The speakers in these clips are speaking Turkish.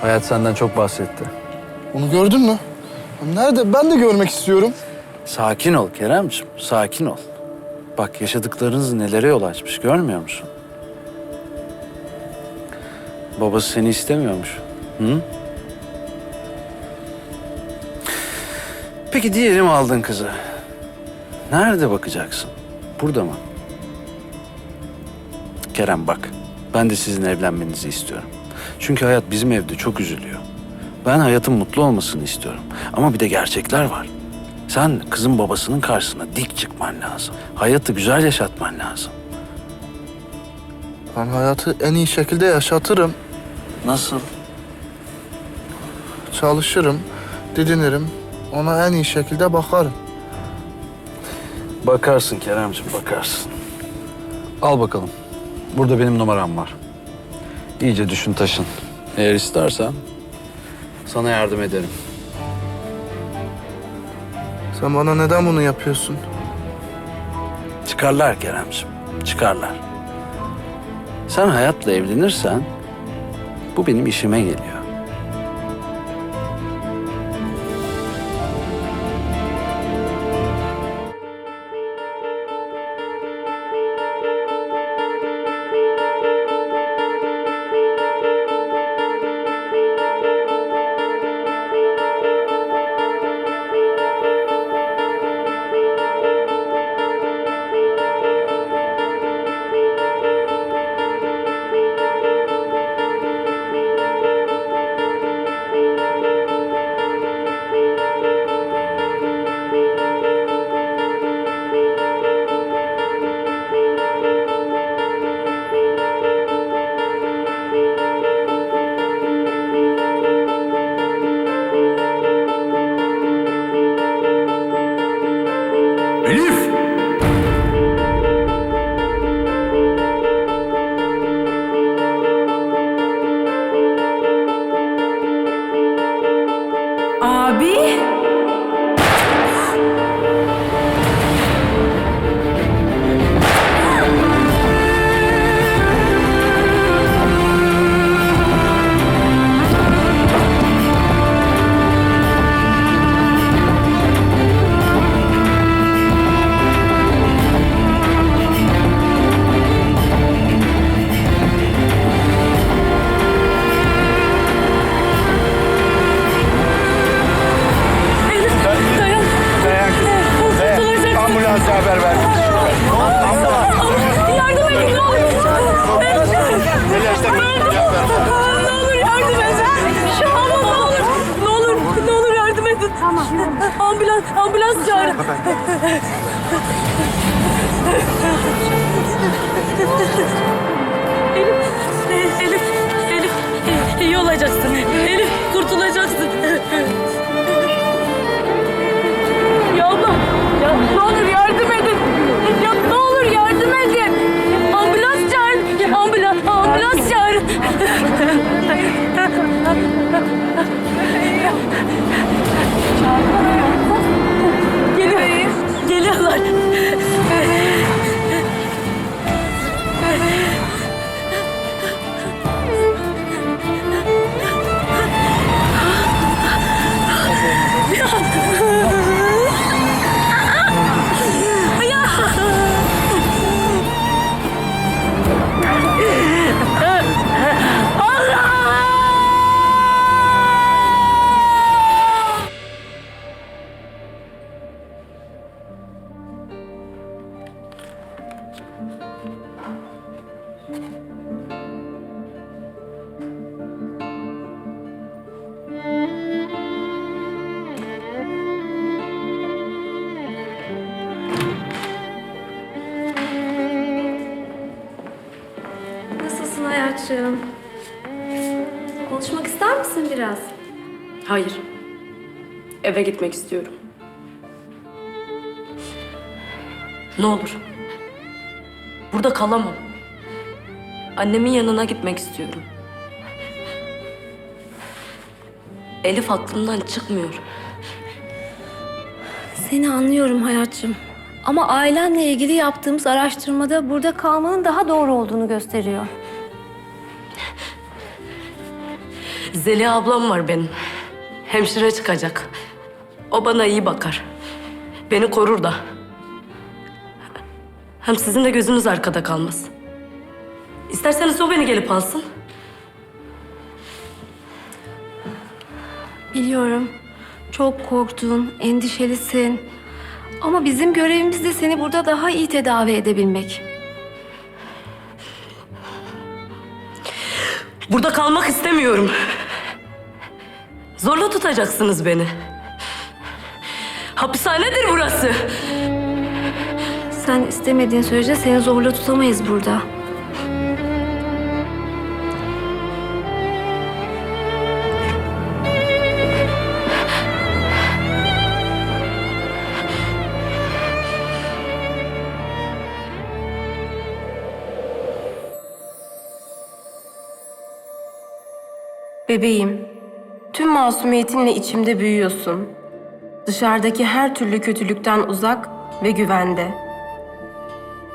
Hayat senden çok bahsetti. Onu gördün mü? Nerede? Ben de görmek istiyorum. Sakin ol Keremciğim, sakin ol. Bak yaşadıklarınız nelere yol açmış görmüyor musun? Babası seni istemiyormuş. Hı? Peki diyelim aldın kızı. Nerede bakacaksın? Burada mı? Kerem bak, ben de sizin evlenmenizi istiyorum. Çünkü hayat bizim evde çok üzülüyor. Ben hayatın mutlu olmasını istiyorum. Ama bir de gerçekler var. Sen kızın babasının karşısına dik çıkman lazım. Hayatı güzel yaşatman lazım. Ben hayatı en iyi şekilde yaşatırım. Nasıl? Çalışırım, didinirim. Ona en iyi şekilde bakarım. Bakarsın Keremciğim, bakarsın. Al bakalım. Burada benim numaram var. İyice düşün taşın. Eğer istersen sana yardım ederim. Sen bana neden bunu yapıyorsun? Çıkarlar Keremciğim, çıkarlar. Sen hayatla evlenirsen bu benim işime geliyor. Abi. Tamam. Ambulans, ambulans çağırın. Elif, Elif, Elif iyi olacaksın. Elif kurtulacaksın. Ya abla, ya ne olur yardım edin. Ya ne olur yardım edin. Ambulans çağırın. Ambulans, ambulans çağırın. Geliyor. Geliyorlar. Gitmek istiyorum. Ne olur. Burada kalamam. Annemin yanına gitmek istiyorum. Elif aklımdan çıkmıyor. Seni anlıyorum hayatçığım. Ama ailenle ilgili yaptığımız araştırmada burada kalmanın daha doğru olduğunu gösteriyor. Zeliha ablam var benim. Hemşire çıkacak. O bana iyi bakar. Beni korur da. Hem sizin de gözünüz arkada kalmaz. İsterseniz o beni gelip alsın. Biliyorum. Çok korktun, endişelisin. Ama bizim görevimiz de seni burada daha iyi tedavi edebilmek. Burada kalmak istemiyorum. Zorla tutacaksınız beni. Hapishanedir burası. Sen istemediğin sürece seni zorla tutamayız burada. Bebeğim, tüm masumiyetinle içimde büyüyorsun. Dışarıdaki her türlü kötülükten uzak ve güvende.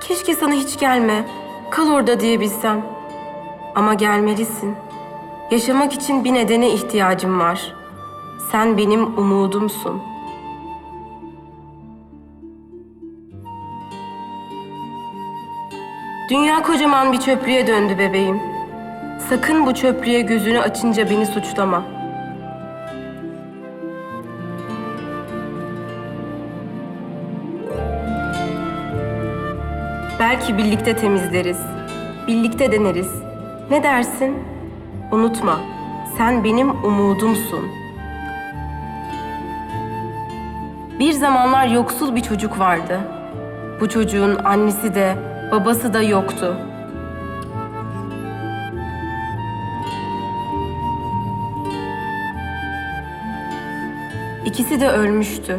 Keşke sana hiç gelme, kal orada diyebilsem. Ama gelmelisin. Yaşamak için bir nedene ihtiyacım var. Sen benim umudumsun. Dünya kocaman bir çöplüğe döndü bebeğim. Sakın bu çöplüğe gözünü açınca beni suçlama. Belki birlikte temizleriz. Birlikte deneriz. Ne dersin? Unutma, sen benim umudumsun. Bir zamanlar yoksul bir çocuk vardı. Bu çocuğun annesi de, babası da yoktu. İkisi de ölmüştü.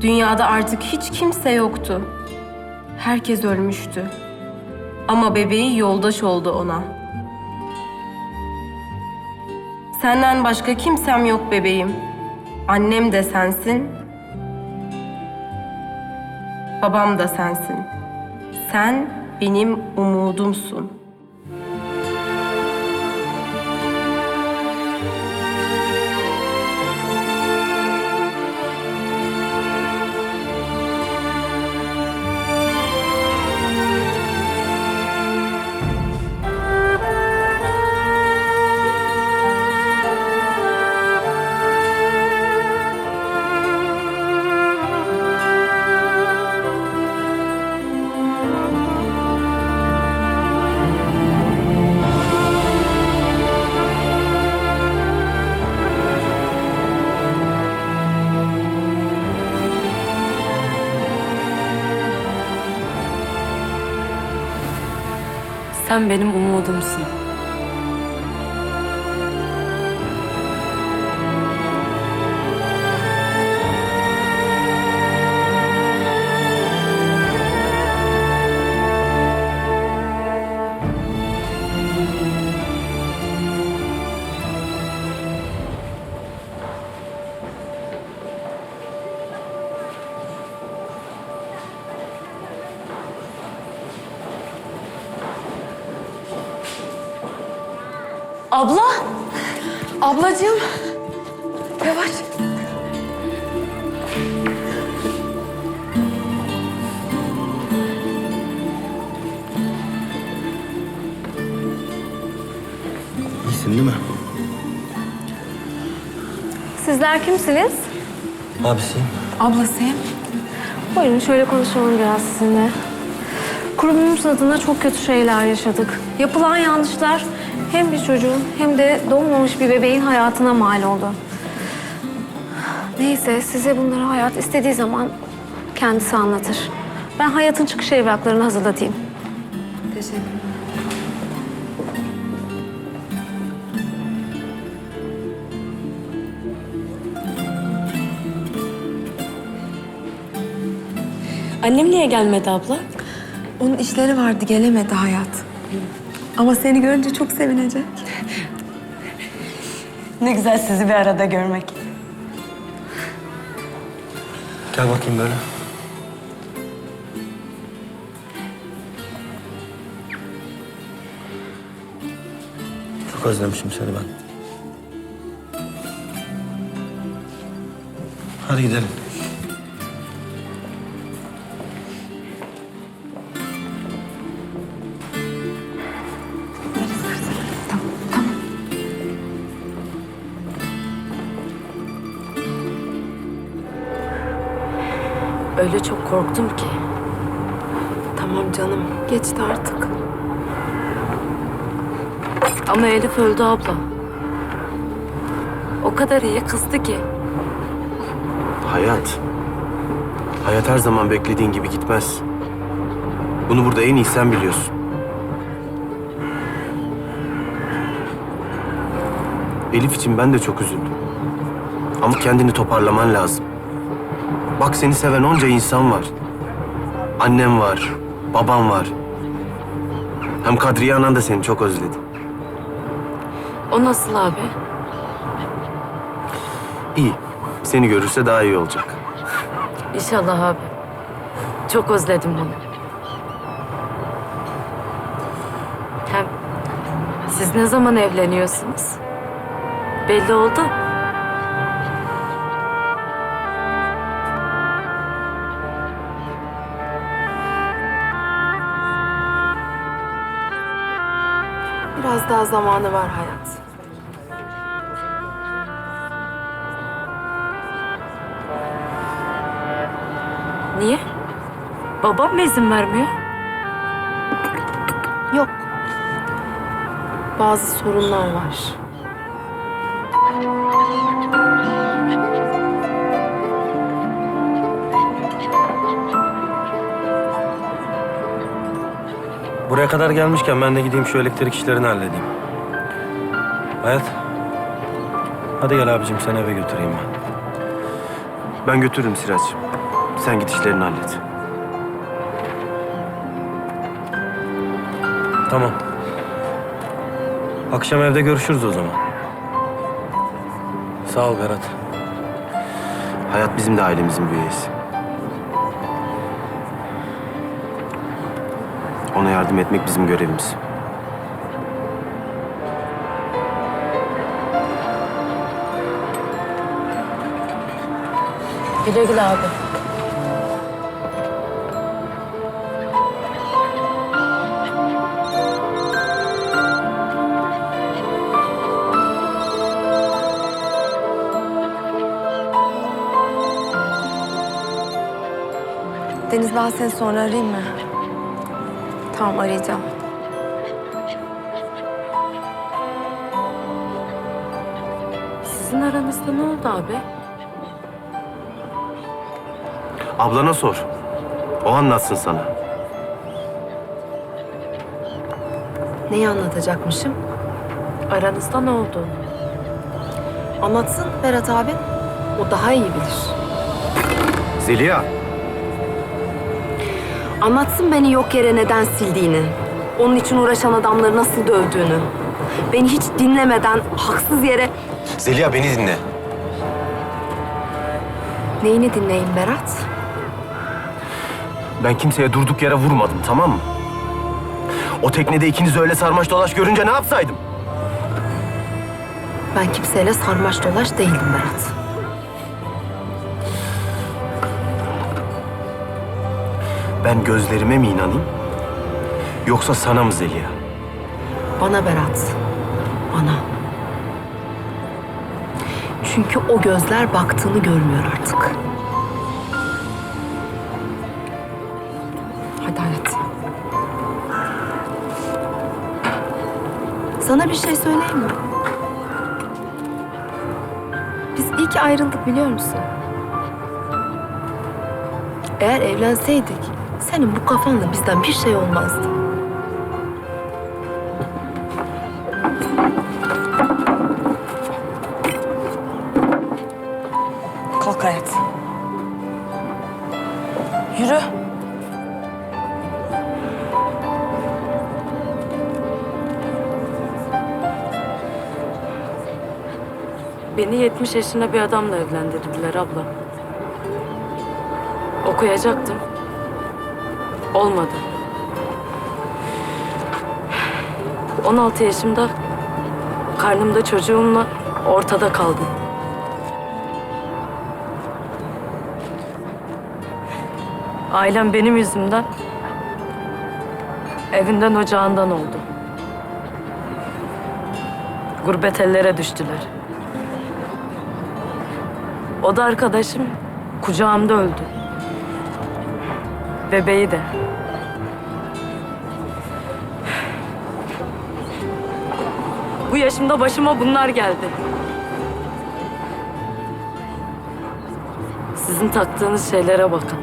Dünyada artık hiç kimse yoktu. Herkes ölmüştü. Ama bebeği yoldaş oldu ona. Senden başka kimsem yok bebeğim. Annem de sensin. Babam da sensin. Sen benim umudumsun. Sen benim umudumsun. Abla! Ablacığım! Yavaş. İyisin değil mi? Sizler kimsiniz? Abisiyim. Ablasıyım. Buyurun şöyle konuşalım biraz sizinle. Kurumumuz adına çok kötü şeyler yaşadık. Yapılan yanlışlar hem bir çocuğun hem de doğmamış bir bebeğin hayatına mal oldu. Neyse size bunları hayat istediği zaman kendisi anlatır. Ben hayatın çıkış evraklarını hazırlatayım. Annem niye gelmedi abla? Onun işleri vardı gelemedi hayat. Ama seni görünce çok sevinecek. Ne güzel sizi bir arada görmek. Gel bakayım böyle. Çok özlemişim seni ben. Hadi gidelim. Öyle çok korktum ki. Tamam canım, geçti artık. Ama Elif öldü abla. O kadar iyi kızdı ki. Hayat. Hayat her zaman beklediğin gibi gitmez. Bunu burada en iyi sen biliyorsun. Elif için ben de çok üzüldüm. Ama kendini toparlaman lazım. Bak seni seven onca insan var. Annem var, babam var. Hem Kadriye anan da seni çok özledi. O nasıl abi? İyi. Seni görürse daha iyi olacak. İnşallah abi. Çok özledim onu. Hem siz ne zaman evleniyorsunuz? Belli oldu. Biraz zamanı var hayat. Niye? Babam mı izin vermiyor? Yok. Bazı sorunlar var. Buraya kadar gelmişken ben de gideyim şu elektrik işlerini halledeyim. Hayat. Hadi gel abicim seni eve götüreyim ben. Ben götürürüm Siraç'cığım. Sen git işlerini hallet. Tamam. Akşam evde görüşürüz o zaman. Sağ ol Berat. Hayat bizim de ailemizin bir üyesi. Ona yardım etmek bizim görevimiz. Güle güle abi. Deniz ben seni sonra arayayım mı? Tamam arayacağım. Sizin aranızda ne oldu abi? Ablana sor. O anlatsın sana. Neyi anlatacakmışım? Aranızda ne oldu? Anlatsın Berat abi. O daha iyi bilir. Zeliha. Anlatsın beni yok yere neden sildiğini. Onun için uğraşan adamları nasıl dövdüğünü. Beni hiç dinlemeden haksız yere... Zeliha beni dinle. Neyini dinleyin Berat? Ben kimseye durduk yere vurmadım tamam mı? O teknede ikinizi öyle sarmaş dolaş görünce ne yapsaydım? Ben kimseyle sarmaş dolaş değildim Berat. Ben gözlerime mi inanayım? Yoksa sana mı Zeliha? Bana Berat. Bana. Çünkü o gözler baktığını görmüyor artık. Hadi hayat. Sana bir şey söyleyeyim mi? Biz iyi ki ayrıldık biliyor musun? Eğer evlenseydik senin bu kafanla bizden bir şey olmazdı. Kalk hayat. Yürü. Beni 70 yaşında bir adamla evlendirdiler abla. Okuyacaktım. Olmadı. 16 yaşımda karnımda çocuğumla ortada kaldım. Ailem benim yüzümden evinden ocağından oldu. Gurbet ellere düştüler. O da arkadaşım kucağımda öldü. Bebeği de. Bu yaşımda başıma bunlar geldi. Sizin taktığınız şeylere bakın.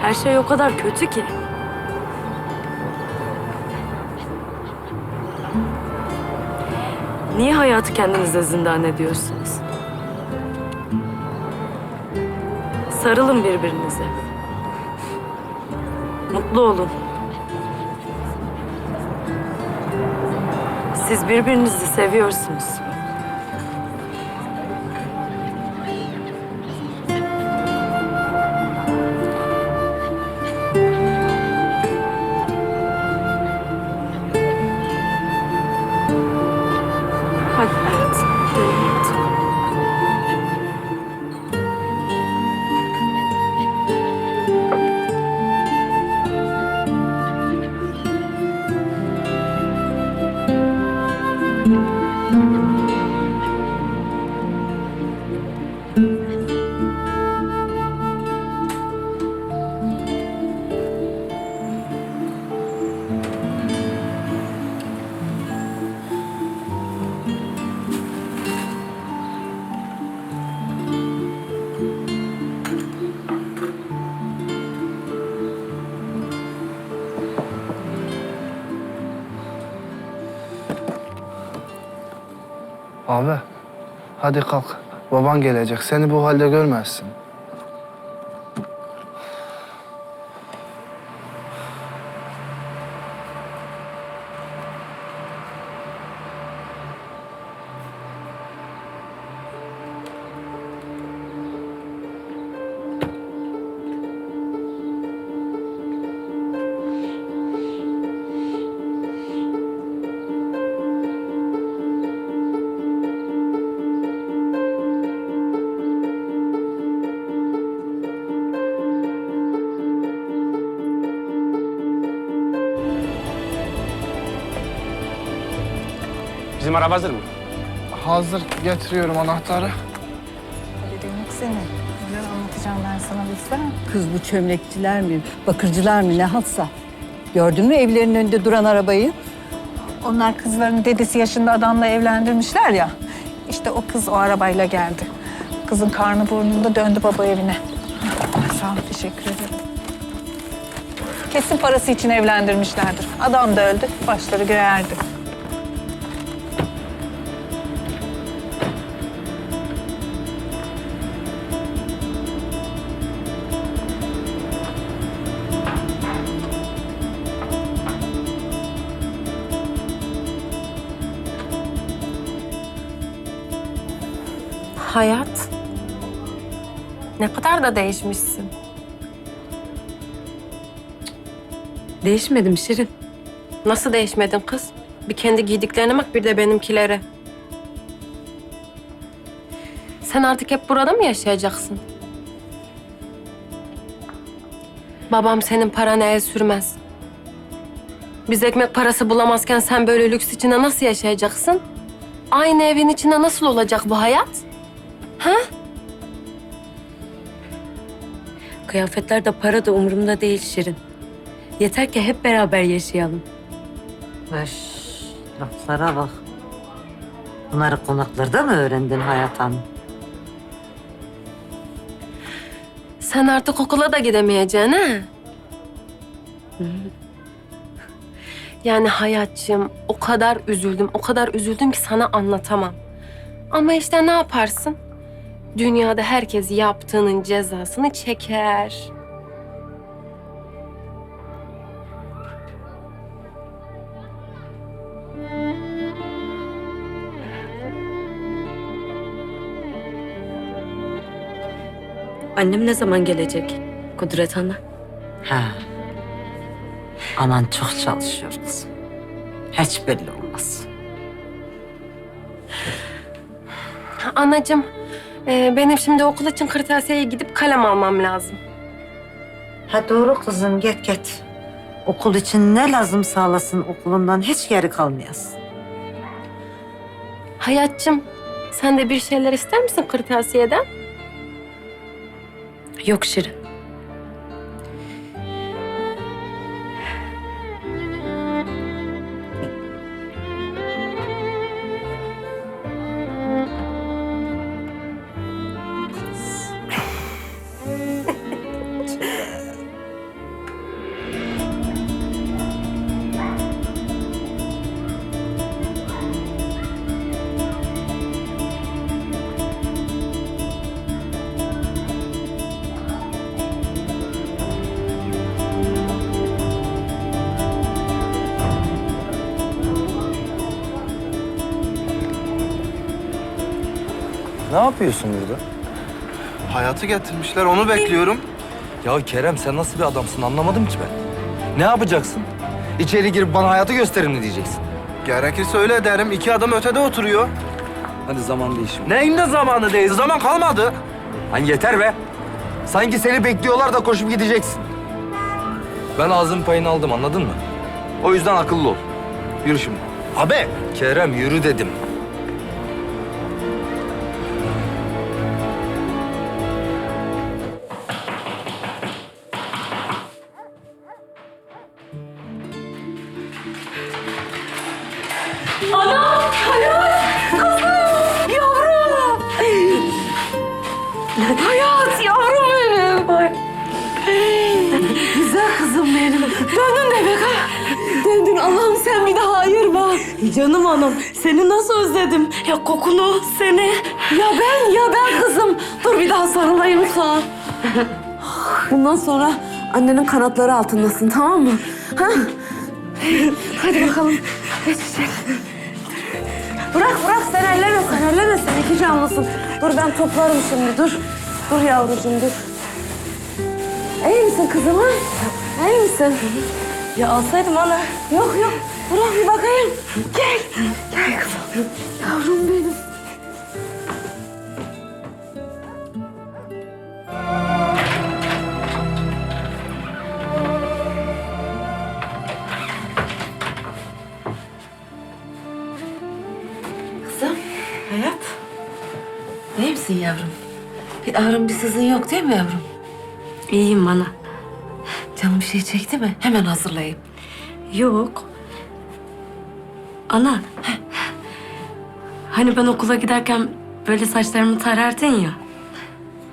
Her şey o kadar kötü ki. Niye hayatı kendinize zindan ediyorsunuz? Sarılın birbirinize. Mutlu olun. Siz birbirinizi seviyorsunuz. Abi hadi kalk. Baban gelecek. Seni bu halde görmezsin. Bizim araba hazır mı? Hazır getiriyorum anahtarı. Demek seni. Güzel anlatacağım ben sana bilsene. Kız bu çömlekçiler mi, bakırcılar mı ne haltsa. Gördün mü evlerinin önünde duran arabayı? Onlar kızların dedesi yaşında adamla evlendirmişler ya. İşte o kız o arabayla geldi. Kızın karnı burnunda döndü baba evine. Sağ ol, teşekkür ederim. Kesin parası için evlendirmişlerdir. Adam da öldü, başları göğe Hayat. Ne kadar da değişmişsin. Değişmedim Şirin. Nasıl değişmedin kız? Bir kendi giydiklerine bak bir de benimkilere. Sen artık hep burada mı yaşayacaksın? Babam senin parana el sürmez. Biz ekmek parası bulamazken sen böyle lüks içinde nasıl yaşayacaksın? Aynı evin içinde nasıl olacak bu hayat? Ha? Kıyafetler de para da umurumda değil Şirin. Yeter ki hep beraber yaşayalım. Öş, laflara bak. Bunları konaklarda mı öğrendin Hayat Hanım? Sen artık okula da gidemeyeceksin ha? Yani hayatçığım o kadar üzüldüm, o kadar üzüldüm ki sana anlatamam. Ama işte ne yaparsın? Dünyada herkes yaptığının cezasını çeker. Annem ne zaman gelecek? Kudret Ana. Ha. Anan çok çalışıyor kızım. Hiç belli olmaz. Anacığım, e, benim şimdi okul için kırtasiyeye gidip kalem almam lazım. Ha doğru kızım git git. Okul için ne lazım sağlasın okulundan hiç geri kalmayasın. Hayatçım, sen de bir şeyler ister misin kırtasiyeden? Yok Şirin. Yapıyorsun burada? Hayatı getirmişler onu bekliyorum. Ya Kerem sen nasıl bir adamsın anlamadım ki ben. Ne yapacaksın? İçeri girip bana hayatı gösterin mi diyeceksin? Gerekirse öyle derim. İki adam ötede oturuyor. Hadi zaman değişimi. Neyin de zamanı değil. Zaman kalmadı. Lan yeter be. Sanki seni bekliyorlar da koşup gideceksin. Ben ağzın payını aldım anladın mı? O yüzden akıllı ol. Yürü şimdi. Abi. Kerem yürü dedim. Bundan sonra annenin kanatları altındasın tamam mı? Ha? Hadi bakalım. Bırak bırak sen elleme sen elleme sen iki canlısın. Dur ben toplarım şimdi dur. Dur yavrucuğum dur. İyi misin kızım ha? İyi misin? Ya alsaydım ana. Yok yok. Bırak bir bakayım. Gel. Gel kızım. Yavrum benim. Misin yavrum? Bir ağrın bir sızın yok değil mi yavrum? İyiyim bana. Canım bir şey çekti mi? Hemen hazırlayayım. Yok. Ana. Hani ben okula giderken böyle saçlarımı tarardın ya.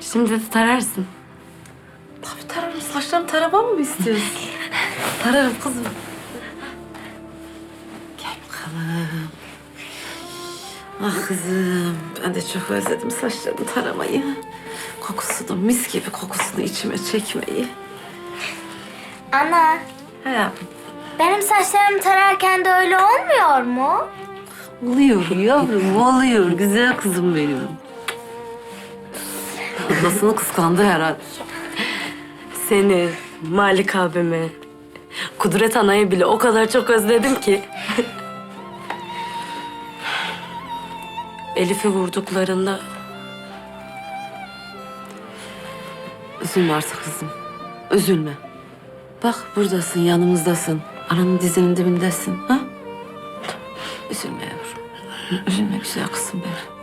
Şimdi de tararsın. Tabii tararım. Saçlarını taramamı mı istiyorsun? Tararım kızım. Gel bakalım. Ah kızım. Ben de çok özledim saçlarını taramayı. Kokusunu, mis gibi kokusunu içime çekmeyi. Ana, He yavrum. benim saçlarımı tararken de öyle olmuyor mu? Oluyor yavrum, oluyor. Güzel kızım benim. Ablasını kıskandı herhalde. Seni, Malik abimi, Kudret Ana'yı bile o kadar çok özledim ki. Elif'i vurduklarında Üzülme artık kızım. Üzülme. Bak buradasın, yanımızdasın. Ananın dizinin dibindesin. Ha? Üzülme yavrum. Üzülme güzel kızım benim.